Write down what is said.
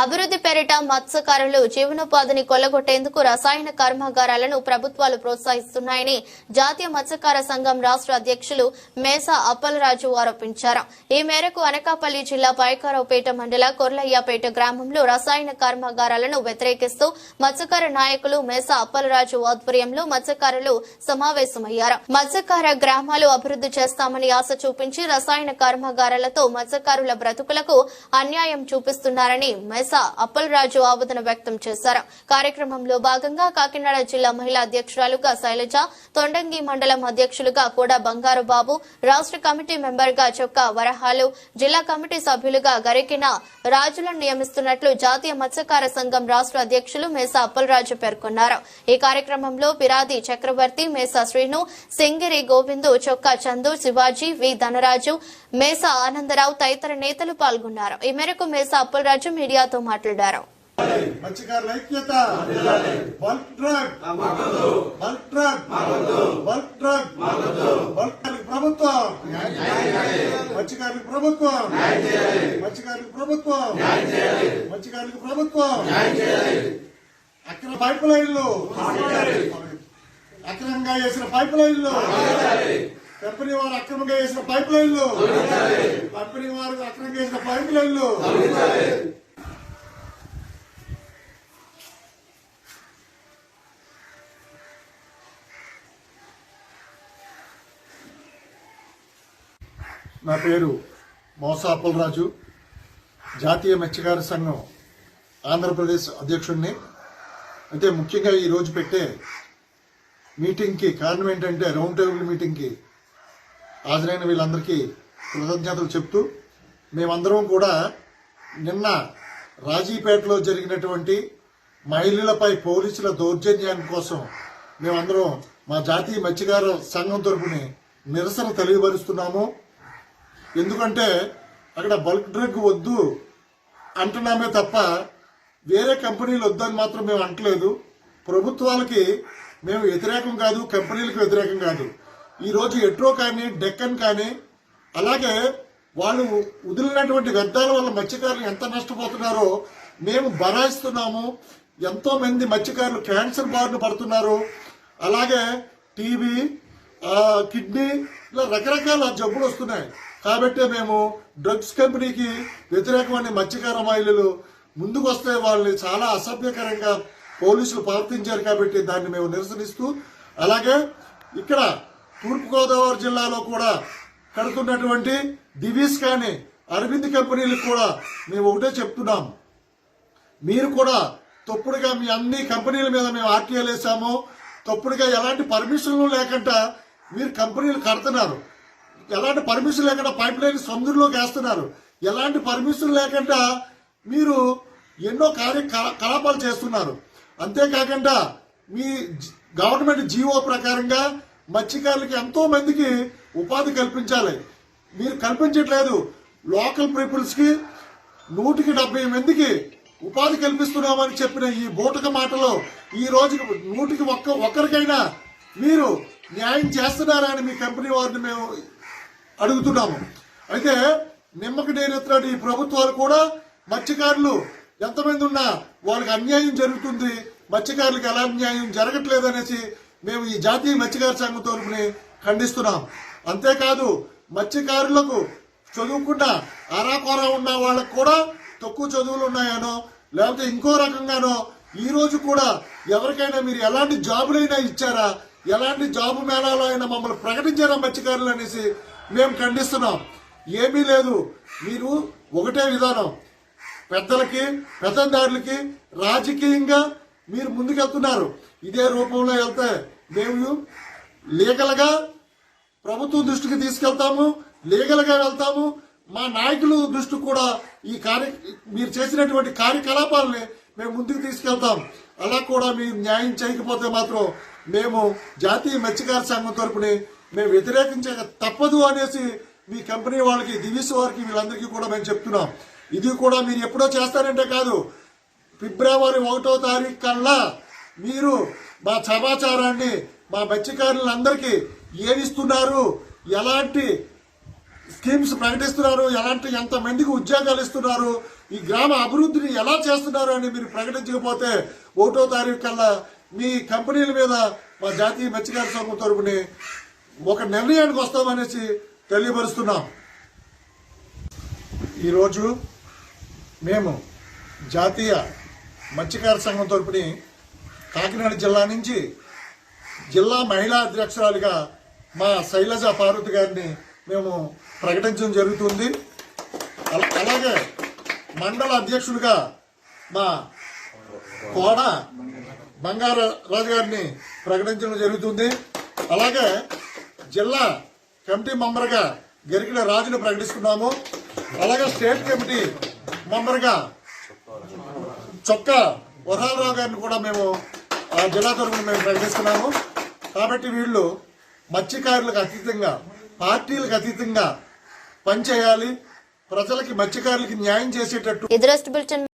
అభివృద్ధి పేరిట మత్స్యకారులు జీవనోపాధిని కొల్లగొట్టేందుకు రసాయన కర్మాగారాలను ప్రభుత్వాలు ప్రోత్సహిస్తున్నాయని జాతీయ మత్స్యకార సంఘం రాష్ట్ర అధ్యక్షులు మేసా అప్పలరాజు ఆరోపించారు. ఈ మేరకు అనకాపల్లి జిల్లా పైకారావుపేట మండల కొర్లయ్యపేట గ్రామంలో రసాయన కర్మాగారాలను వ్యతిరేకిస్తూ మత్స్యకార నాయకులు మేసా అప్పలరాజు ఆధ్వర్యంలో మత్స్యకారులు సమావేశమయ్యారు. మత్స్యకార గ్రామాలు అభివృద్ధి చేస్తామని ఆశ చూపించి రసాయన కర్మాగారాలతో మత్స్యకారుల బ్రతుకులకు అన్యాయం చేస్తున్నారని మెసా అప్పలరాజు ఆవేదన వ్యక్తం చేశారు. కార్యక్రమంలో భాగంగా కాకినాడ జిల్లా మహిళా అధ్యక్షురాలుగా శైలజ తొండంగి మండలం అధ్యక్షులుగా కూడా బంగారు బాబు రాష్ట్ర కమిటీ మెంబర్గా చొక్కా వరహాలు జిల్లా కమిటీ సభ్యులుగా గరికిన రాజులను నియమిస్తున్నట్లు జాతీయ మత్స్యకార సంఘం రాష్ట్ర అధ్యక్షులు మేసా అప్పలరాజు పేర్కొన్నారు. ఈ కార్యక్రమంలో పిరాది చక్రవర్తి మేసా శ్రీను సింగిరి గోవిందు చొక్కా చందు శివాజీ వి ధనరాజు మేసా ఆనందరావు తదితర నేతలు పాల్గొన్నారు. ఈ మేరకు మేసా అప్పలరాజు మీడియాతో మాట్లాడారు. మత్స్యకారుల ఐక్యత. Bulk drug bulk drug bulk drug bulk ప్రభుత్వం. మత్స్యకారులకు ప్రభుత్వం. మత్స్యకారులకు ప్రభుత్వం. మత్స్యకారులకు ప్రభుత్వం. అక్రమ పైప్ లైన్లు. అక్రమంగా వేసిన పైప్ లైన్లు. కంపెనీ వారు అక్రమంగా వేసిన పైప్ లైన్లు కంపెనీ వారు అక్రమంగా వేసిన పైప్ లైన్లు నా పేరు మోసా అప్పలరాజు జాతీయ మత్స్యకార సంఘం ఆంధ్రప్రదేశ్ అధ్యక్షుడిని అయితే ముఖ్యంగా ఈరోజు పెట్టే మీటింగ్కి కారణం ఏంటంటే రౌండ్ టేబుల్ మీటింగ్కి హాజరైన వీళ్ళందరికీ కృతజ్ఞతలు చెప్తూ మేమందరం కూడా నిన్న రాజీపేటలో జరిగినటువంటి మహిళలపై పోలీసుల దౌర్జన్యాన్ని కోసం మేమందరం మా జాతీయ మత్స్యకార సంఘం తరపుని నిరసన తెలియపరుస్తున్నాము. ఎందుకంటే అక్కడ బల్క్ డ్రగ్ వద్దు అంటున్నామే తప్ప వేరే కంపెనీలు వద్దని మాత్రం మేము అంటలేదు. ప్రభుత్వాలకి మేము వ్యతిరేకం కాదు కంపెనీలకు వ్యతిరేకం కాదు. ఈరోజు ఎట్రో కానీ డెక్కన్ కానీ అలాగే వాళ్ళు వదిలినటువంటి వ్యర్థాల వల్ల మత్స్యకారులు ఎంత నష్టపోతున్నారో మేము భరాయిస్తున్నాము. ఎంతో మంది మత్స్యకారులు క్యాన్సర్ బారిన పడుతున్నారు. అలాగే టీబీ కిడ్నీ ఇలా రకరకాల జబ్బులు వస్తున్నాయి. కాబట్టి మేము డ్రగ్స్ కంపెనీకి వ్యతిరేకమైన మత్స్యకార మహిళలు ముందుకు వస్తే వాళ్ళని చాలా అసభ్యకరంగా పోలీసులు ప్రవర్తించారు కాబట్టి దాన్ని మేము నిరసనిస్తూ అలాగే ఇక్కడ తూర్పుగోదావరి జిల్లాలో కూడా కడుతున్నటువంటి దివీస్ కానీ అరవింద్ కంపెనీలకు కూడా మేము ఒకటే చెప్తున్నాం. మీరు కూడా తప్పుడుగా మీ అన్ని కంపెనీల మీద మేము ఆర్టీఐలు వేసాము. తప్పుడుగా ఎలాంటి పర్మిషన్లు లేకుండా మీరు కంపెనీలు కడుతున్నారు. ఎలాంటి పర్మిషన్ లేకుండా పైప్ లైన్ సముద్రంలోకి వేస్తున్నారు. ఎలాంటి పర్మిషన్ లేకుండా మీరు ఎన్నో కార్య కలాపాలు చేస్తున్నారు. అంతేకాకుండా మీ గవర్నమెంట్ జీవో ప్రకారంగా మత్స్యకారులకి ఎంతో మందికి ఉపాధి కల్పించాలి. మీరు కల్పించట్లేదు. లోకల్ పీపుల్స్కి నూటికి డెబ్బై మందికి ఉపాధి కల్పిస్తున్నామని చెప్పిన ఈ బూటక మాటలో ఈ రోజు నూటికి ఒక్క ఒక్కరికైనా మీరు న్యాయం చేస్తున్నారా అని మీ కంపెనీ వారిని మేము అడుగుతున్నాము. అయితే నిమ్మకి నేరెత్తినట్టు ఈ ప్రభుత్వాలు కూడా మత్స్యకారులు ఎంతమంది ఉన్నా వాళ్ళకి అన్యాయం జరుగుతుంది. మత్స్యకారులకు ఎలా అన్యాయం జరగట్లేదు అనేసి మేము ఈ జాతీయ మత్స్యకార సంఘం తరపుని ఖండిస్తున్నాం. అంతేకాదు మత్స్యకారులకు చదువుకుండా ఆరాకోరా ఉన్న వాళ్ళకు కూడా తక్కువ చదువులు ఉన్నాయనో లేకపోతే ఇంకో రకంగానో ఈ రోజు కూడా ఎవరికైనా మీరు ఎలాంటి జాబులైనా ఇచ్చారా ఎలాంటి జాబు మేళాలో అయినా మమ్మల్ని ప్రకటించారా మత్స్యకారులు అనేసి మేము ఖండిస్తున్నాం. ఏమీ లేదు. మీరు ఒకటే విధానం. పెద్దలకి పెద్దదారులకి రాజకీయంగా మీరు ముందుకెళ్తున్నారు. ఇదే రూపంలో వెళ్తే మేము లీగల్గా ప్రభుత్వం దృష్టికి తీసుకెళ్తాము లీగల్గా వెళ్తాము. మా నాయకులు దృష్టి కూడా ఈ కార్య మీరు చేసినటువంటి కార్యకలాపాలని మేము ముందుకు తీసుకెళ్తాం. అలా కూడా మీరు న్యాయం చేయకపోతే మాత్రం మేము జాతీయ మత్స్యకార సంఘం తరపుని మేము వ్యతిరేకించక తప్పదు అనేసి మీ కంపెనీ వాళ్ళకి దివిస్ వారికి వీళ్ళందరికీ కూడా మేము చెప్తున్నాం. ఇది కూడా మీరు ఎప్పుడో చేస్తారంటే కాదు ఫిబ్రవరి ఒకటో తారీఖు కల్లా మీరు మా సమాచారాన్ని మా మత్స్యకారులందరికీ ఏమిస్తున్నారు ఎలాంటి స్కీమ్స్ ప్రకటిస్తున్నారు? ఎలాంటి ఎంతమందికి ఉద్యోగాలు ఇస్తున్నారు? ఈ గ్రామ అభివృద్ధిని ఎలా చేస్తున్నారు అని మీరు ప్రకటించకపోతే ఒకటో తారీఖు కల్లా మీ కంపెనీల మీద మా జాతీయ మత్స్యకార సంఘం తరపుని ఒక నిర్ణయానికి వస్తామనేసి తెలియపరుస్తున్నాం. ఈరోజు మేము జాతీయ మత్స్యకార సంఘం తరపుని కాకినాడ జిల్లా నుంచి జిల్లా మహిళా అధ్యక్షురాలుగా మా శైలజ పార్వతి గారిని మేము ప్రకటించడం జరుగుతుంది. అలాగే మండల అధ్యక్షులుగా మా కోడ బంగార రాజు గారిని ప్రకటించడం జరుగుతుంది. అలాగే జిల్లా కమిటీ మెంబర్గా గరికిన రాజును ప్రకటిస్తున్నాము. అలాగే స్టేట్ కమిటీ మెంబర్గా చొక్కా వరహాలరావు గారిని కూడా మేము జిల్లా తరఫున మేము ప్రకటిస్తున్నాము. కాబట్టి వీళ్ళు మత్స్యకారులకు అతీతంగా పార్టీలకు అతీతంగా పనిచేయాలి. ప్రజలకి మత్స్యకారులకి న్యాయం చేసేటట్టు